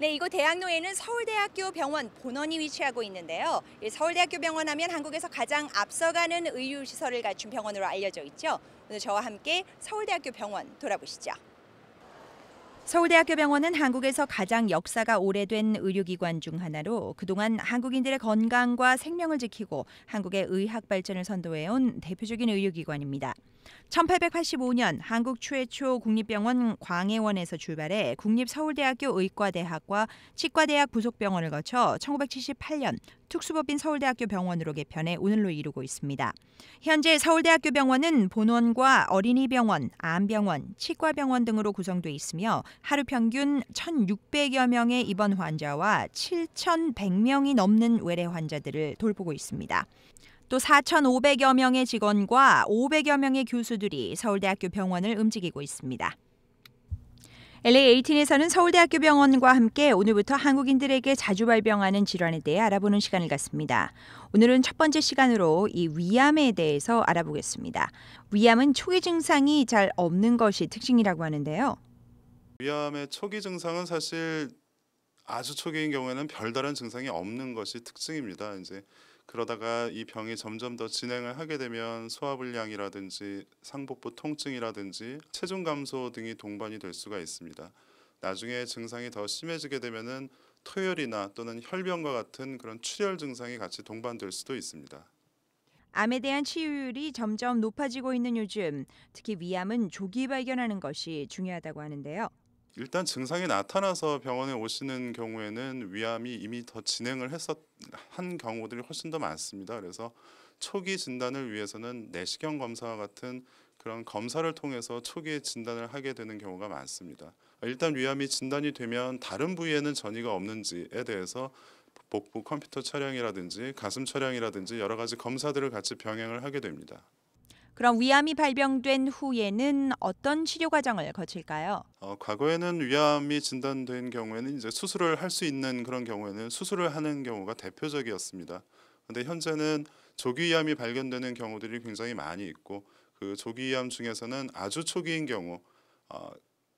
네, 이곳 대학로에는 서울대학교 병원 본원이 위치하고 있는데요. 이 서울대학교 병원 하면 한국에서 가장 앞서가는 의료시설을 갖춘 병원으로 알려져 있죠. 오늘 저와 함께 서울대학교 병원 돌아보시죠. 서울대학교 병원은 한국에서 가장 역사가 오래된 의료기관 중 하나로 그동안 한국인들의 건강과 생명을 지키고 한국의 의학 발전을 선도해온 대표적인 의료기관입니다. 1885년 한국 최초 국립병원 광해원에서 출발해 국립서울대학교 의과대학과 치과대학 부속병원을 거쳐 1978년 특수법인 서울대학교 병원으로 개편해 오늘로 이루고 있습니다. 현재 서울대학교 병원은 본원과 어린이병원, 암병원, 치과병원 등으로 구성돼 있으며 하루 평균 1,600여 명의 입원 환자와 7,100명이 넘는 외래 환자들을 돌보고 있습니다. 또 4,500여 명의 직원과 500여 명의 교수들이 서울대학교 병원을 움직이고 있습니다. LA18에서는 서울대학교 병원과 함께 오늘부터 한국인들에게 자주 발병하는 질환에 대해 알아보는 시간을 갖습니다. 오늘은 첫 번째 시간으로 이 위암에 대해서 알아보겠습니다. 위암은 초기 증상이 잘 없는 것이 특징이라고 하는데요. 위암의 초기 증상은 사실 아주 초기인 경우에는 별다른 증상이 없는 것이 특징입니다. 이제 그러다가 이 병이 점점 더 진행을 하게 되면 소화불량이라든지 상복부 통증이라든지 체중 감소 등이 동반이 될 수가 있습니다. 나중에 증상이 더 심해지게 되면은 토열이나 또는 혈변과 같은 그런 출혈 증상이 같이 동반될 수도 있습니다. 암에 대한 치유율이 점점 높아지고 있는 요즘 특히 위암은 조기 발견하는 것이 중요하다고 하는데요. 일단 증상이 나타나서 병원에 오시는 경우에는 위암이 이미 더 진행을 했었 한 경우들이 훨씬 더 많습니다. 그래서 초기 진단을 위해서는 내시경 검사와 같은 그런 검사를 통해서 초기에 진단을 하게 되는 경우가 많습니다. 일단 위암이 진단이 되면 다른 부위에는 전이가 없는지에 대해서 복부 컴퓨터 촬영이라든지 가슴 촬영이라든지 여러 가지 검사들을 같이 병행을 하게 됩니다. 그럼 위암이 발병된 후에는 어떤 치료 과정을 거칠까요? 어, 과거에는 위암이 진단된 경우에는 이제 수술을 할 수 있는 그런 경우에는 수술을 하는 경우가 대표적이었습니다. 근데 현재는 조기 위암이 발견되는 경우들이 굉장히 많이 있고 그 조기 위암 중에서는 아주 초기인 경우 어,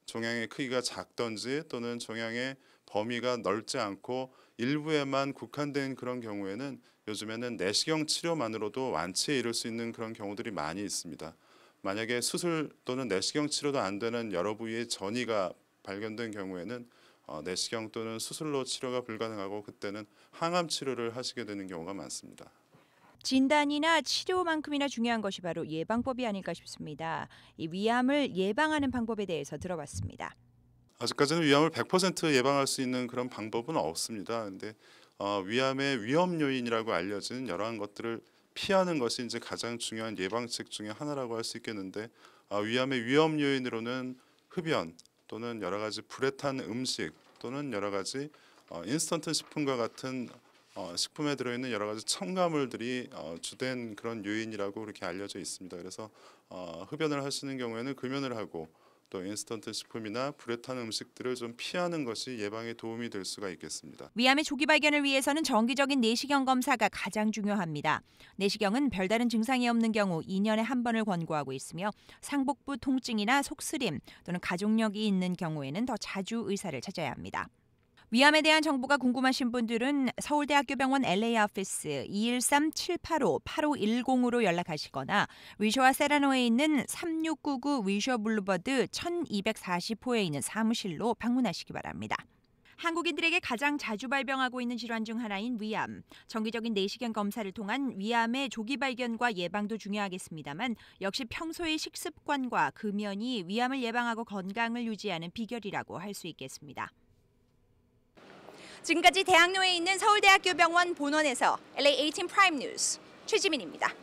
종양의 크기가 작던지 또는 종양의 범위가 넓지 않고 일부에만 국한된 그런 경우에는 요즘에는 내시경 치료만으로도 완치에 이를 수 있는 그런 경우들이 많이 있습니다. 만약에 수술 또는 내시경 치료도 안 되는 여러 부위의 전이가 발견된 경우에는 어, 내시경 또는 수술로 치료가 불가능하고 그때는 항암 치료를 하시게 되는 경우가 많습니다. 진단이나 치료만큼이나 중요한 것이 바로 예방법이 아닐까 싶습니다. 이 위암을 예방하는 방법에 대해서 들어봤습니다. 아직까지는 위암을 100% 예방할 수 있는 그런 방법은 없습니다. 근데 어, 위암의 위험 요인이라고 알려진 여러한 것들을 피하는 것이 이제 가장 중요한 예방책 중에 하나라고 할 수 있겠는데 어, 위암의 위험 요인으로는 흡연 또는 여러 가지 불에 탄 음식 또는 여러 가지 어, 인스턴트 식품과 같은 어, 식품에 들어있는 여러 가지 첨가물들이 어, 주된 그런 요인이라고 그렇게 알려져 있습니다. 그래서 어, 흡연을 하시는 경우에는 금연을 하고 또 인스턴트 식품이나 불에 탄 음식들을 좀 피하는 것이 예방에 도움이 될 수가 있겠습니다. 위암의 조기 발견을 위해서는 정기적인 내시경 검사가 가장 중요합니다. 내시경은 별다른 증상이 없는 경우 2년에 한 번을 권고하고 있으며 상복부 통증이나 속쓰림 또는 가족력이 있는 경우에는 더 자주 의사를 찾아야 합니다. 위암에 대한 정보가 궁금하신 분들은 서울대학교 병원 LA 오피스 213-785-8510으로 연락하시거나 위셔와 세라노에 있는 3699 위셔 블루버드 1240호에 있는 사무실로 방문하시기 바랍니다. 한국인들에게 가장 자주 발병하고 있는 질환 중 하나인 위암. 정기적인 내시경 검사를 통한 위암의 조기 발견과 예방도 중요하겠습니다만 역시 평소의 식습관과 금연이 위암을 예방하고 건강을 유지하는 비결이라고 할 수 있겠습니다. 지금까지 대학로에 있는 서울대학교 병원 본원에서 LA18 프라임 뉴스 최지민입니다.